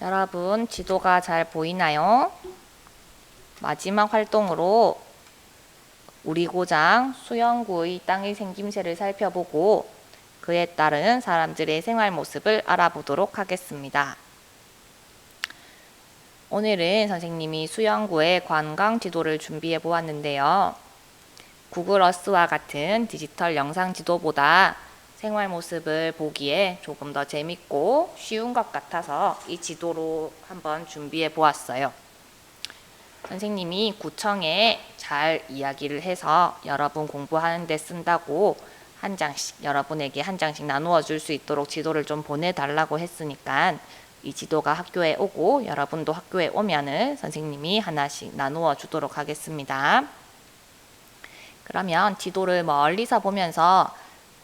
여러분, 지도가 잘 보이나요? 마지막 활동으로 우리 고장 수영구의 땅의 생김새를 살펴보고 그에 따른 사람들의 생활 모습을 알아보도록 하겠습니다. 오늘은 선생님이 수영구의 관광 지도를 준비해 보았는데요. 구글 어스와 같은 디지털 영상 지도보다 생활 모습을 보기에 조금 더 재밌고 쉬운 것 같아서 이 지도로 한번 준비해 보았어요. 선생님이 구청에 잘 이야기를 해서 여러분 공부하는 데 쓴다고 한 장씩 여러분에게 한 장씩 나누어 줄 수 있도록 지도를 좀 보내달라고 했으니까 이 지도가 학교에 오고 여러분도 학교에 오면은 선생님이 하나씩 나누어 주도록 하겠습니다. 그러면 지도를 멀리서 보면서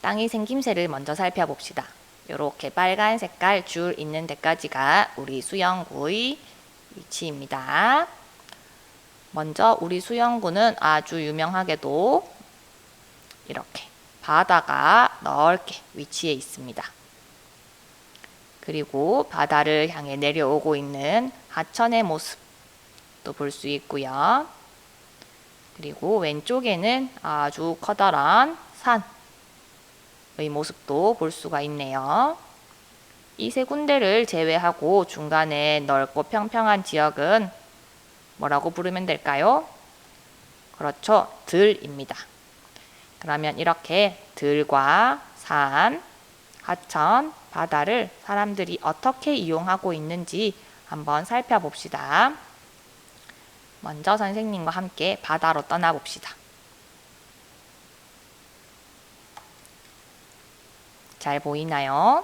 땅의 생김새를 먼저 살펴봅시다. 이렇게 빨간 색깔 줄 있는 데까지가 우리 수영구의 위치입니다. 먼저 우리 수영구는 아주 유명하게도 이렇게 바다가 넓게 위치해 있습니다. 그리고 바다를 향해 내려오고 있는 하천의 모습도 볼 수 있고요. 그리고 왼쪽에는 아주 커다란 산의 모습도 볼 수가 있네요. 이 세 군데를 제외하고 중간에 넓고 평평한 지역은 뭐라고 부르면 될까요? 그렇죠. 들입니다. 그러면 이렇게 들과 산, 하천, 바다를 사람들이 어떻게 이용하고 있는지 한번 살펴봅시다. 먼저 선생님과 함께 바다로 떠나봅시다. 잘 보이나요?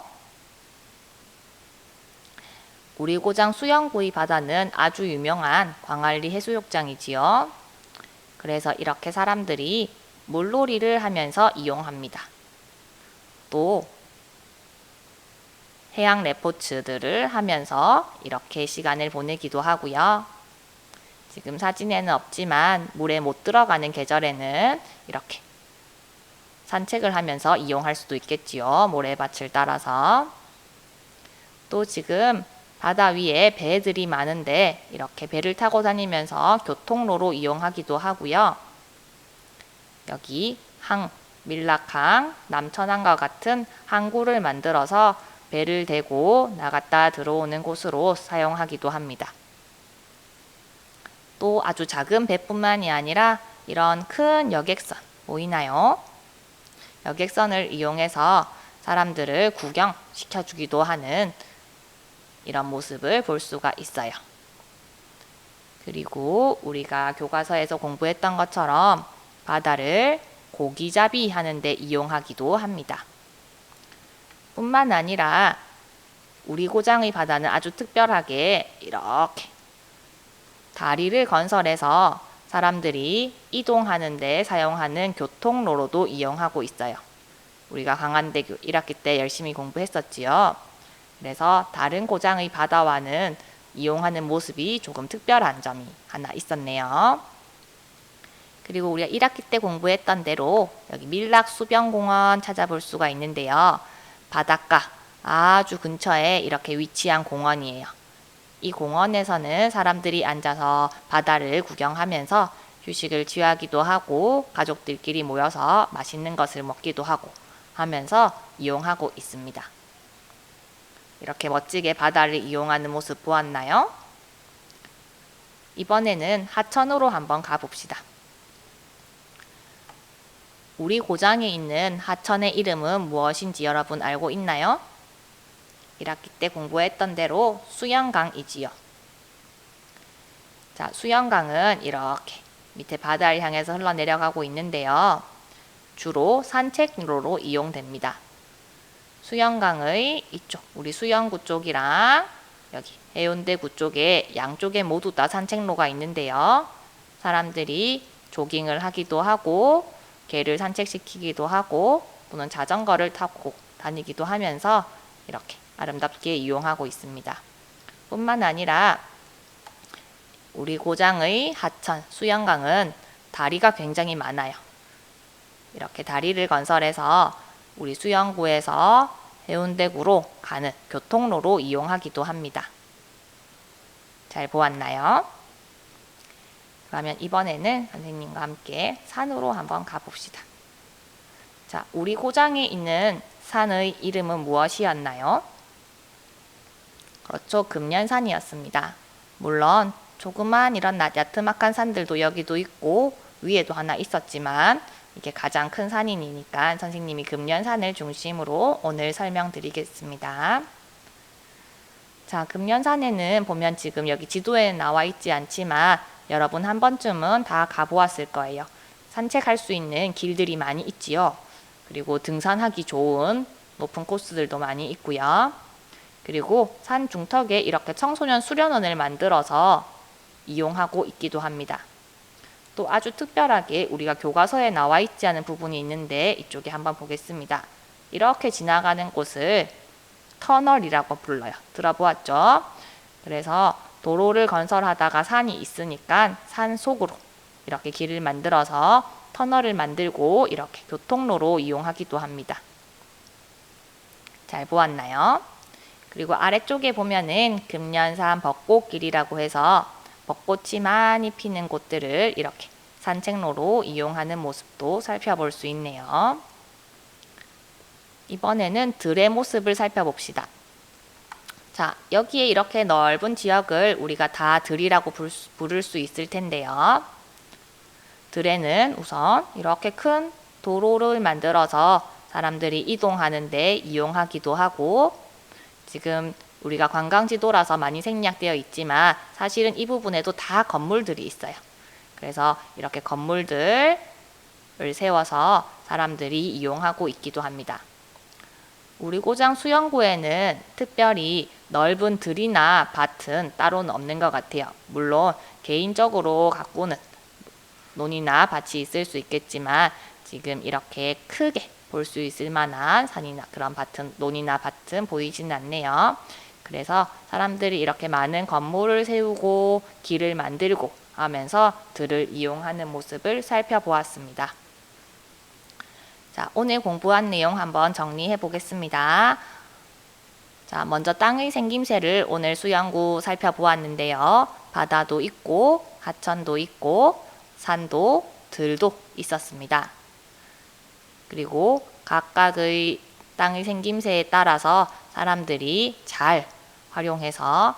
우리 고장 수영구의 바다는 아주 유명한 광안리 해수욕장이지요. 그래서 이렇게 사람들이 물놀이를 하면서 이용합니다. 또 해양 레포츠들을 하면서 이렇게 시간을 보내기도 하고요. 지금 사진에는 없지만 물에 못 들어가는 계절에는 이렇게 산책을 하면서 이용할 수도 있겠지요. 모래밭을 따라서. 또 지금 바다 위에 배들이 많은데 이렇게 배를 타고 다니면서 교통로로 이용하기도 하고요. 여기 항, 밀락항, 남천항과 같은 항구를 만들어서 배를 대고 나갔다 들어오는 곳으로 사용하기도 합니다. 또 아주 작은 배뿐만이 아니라 이런 큰 여객선 보이나요? 여객선을 이용해서 사람들을 구경시켜주기도 하는 이런 모습을 볼 수가 있어요. 그리고 우리가 교과서에서 공부했던 것처럼 바다를 고기잡이 하는데 이용하기도 합니다. 뿐만 아니라 우리 고장의 바다는 아주 특별하게 이렇게 다리를 건설해서 사람들이 이동하는 데 사용하는 교통로로도 이용하고 있어요. 우리가 강한대교 1학기 때 열심히 공부했었지요. 그래서 다른 고장의 바다와는 이용하는 모습이 조금 특별한 점이 하나 있었네요. 그리고 우리가 1학기 때 공부했던 대로 여기 밀락 수변공원 찾아볼 수가 있는데요. 바닷가 아주 근처에 이렇게 위치한 공원이에요. 이 공원에서는 사람들이 앉아서 바다를 구경하면서 휴식을 취하기도 하고 가족들끼리 모여서 맛있는 것을 먹기도 하고 하면서 이용하고 있습니다. 이렇게 멋지게 바다를 이용하는 모습 보았나요? 이번에는 하천으로 한번 가봅시다. 우리 고장에 있는 하천의 이름은 무엇인지 여러분 알고 있나요? 1학기 때 공부했던 대로 수영강이지요. 자, 수영강은 이렇게 밑에 바다를 향해서 흘러내려가고 있는데요. 주로 산책로로 이용됩니다. 수영강의 이쪽, 우리 수영구 쪽이랑 여기 해운대구 쪽에 양쪽에 모두 다 산책로가 있는데요. 사람들이 조깅을 하기도 하고 개를 산책시키기도 하고 또는 자전거를 타고 다니기도 하면서 이렇게 아름답게 이용하고 있습니다. 뿐만 아니라 우리 고장의 하천 수영강은 다리가 굉장히 많아요. 이렇게 다리를 건설해서 우리 수영구에서 해운대구로 가는 교통로로 이용하기도 합니다. 잘 보았나요? 그러면 이번에는 선생님과 함께 산으로 한번 가봅시다. 자, 우리 고장에 있는 산의 이름은 무엇이었나요? 그렇죠. 금년산이었습니다. 물론 조그만 이런 나- 야트막한 산들도 여기도 있고 위에도 하나 있었지만 이게 가장 큰 산이니까 선생님이 금년산을 중심으로 오늘 설명드리겠습니다. 자, 금년산에는 보면 지금 여기 지도에 나와 있지 않지만 여러분 한 번쯤은 다 가보았을 거예요. 산책할 수 있는 길들이 많이 있지요. 그리고 등산하기 좋은 높은 코스들도 많이 있고요. 그리고 산 중턱에 이렇게 청소년 수련원을 만들어서 이용하고 있기도 합니다. 또 아주 특별하게 우리가 교과서에 나와 있지 않은 부분이 있는데 이쪽에 한번 보겠습니다. 이렇게 지나가는 곳을 터널이라고 불러요. 들어보았죠? 그래서 도로를 건설하다가 산이 있으니까 산 속으로 이렇게 길을 만들어서 터널을 만들고 이렇게 교통로로 이용하기도 합니다. 잘 보았나요? 그리고 아래쪽에 보면은 금년산 벚꽃길이라고 해서 벚꽃이 많이 피는 곳들을 이렇게 산책로로 이용하는 모습도 살펴볼 수 있네요. 이번에는 들의 모습을 살펴봅시다. 자, 여기에 이렇게 넓은 지역을 우리가 다 들이라고 부를 수- 있을 텐데요. 들에는 우선 이렇게 큰 도로를 만들어서 사람들이 이동하는데 이용하기도 하고 지금 우리가 관광지도라서 많이 생략되어 있지만 사실은 이 부분에도 다 건물들이 있어요. 그래서 이렇게 건물들을 세워서 사람들이 이용하고 있기도 합니다. 우리 고장 수영구에는 특별히 넓은 들이나 밭은 따로는 없는 것 같아요. 물론 개인적으로 가꾸는 논이나 밭이 있을 수 있겠지만 지금 이렇게 크게 볼 수 있을 만한 산이나 그런 밭은 논이나 밭은 보이지는 않네요. 그래서 사람들이 이렇게 많은 건물을 세우고 길을 만들고 하면서 들을 이용하는 모습을 살펴보았습니다. 자, 오늘 공부한 내용 한번 정리해 보겠습니다. 자, 먼저 땅의 생김새를 오늘 수영구 살펴보았는데요. 바다도 있고, 하천도 있고, 산도, 들도 있었습니다. 그리고 각각의 땅의 생김새에 따라서 사람들이 잘 활용해서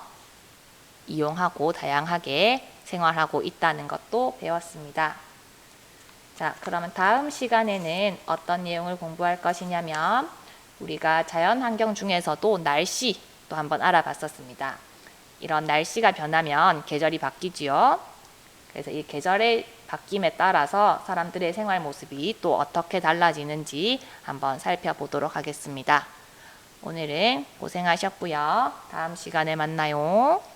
이용하고 다양하게 생활하고 있다는 것도 배웠습니다. 자, 그러면 다음 시간에는 어떤 내용을 공부할 것이냐면 우리가 자연 환경 중에서도 날씨도 한번 알아봤었습니다. 이런 날씨가 변하면 계절이 바뀌지요. 그래서 이 계절의 바뀜에 따라서 사람들의 생활 모습이 또 어떻게 달라지는지 한번 살펴보도록 하겠습니다. 오늘은 고생하셨고요. 다음 시간에 만나요.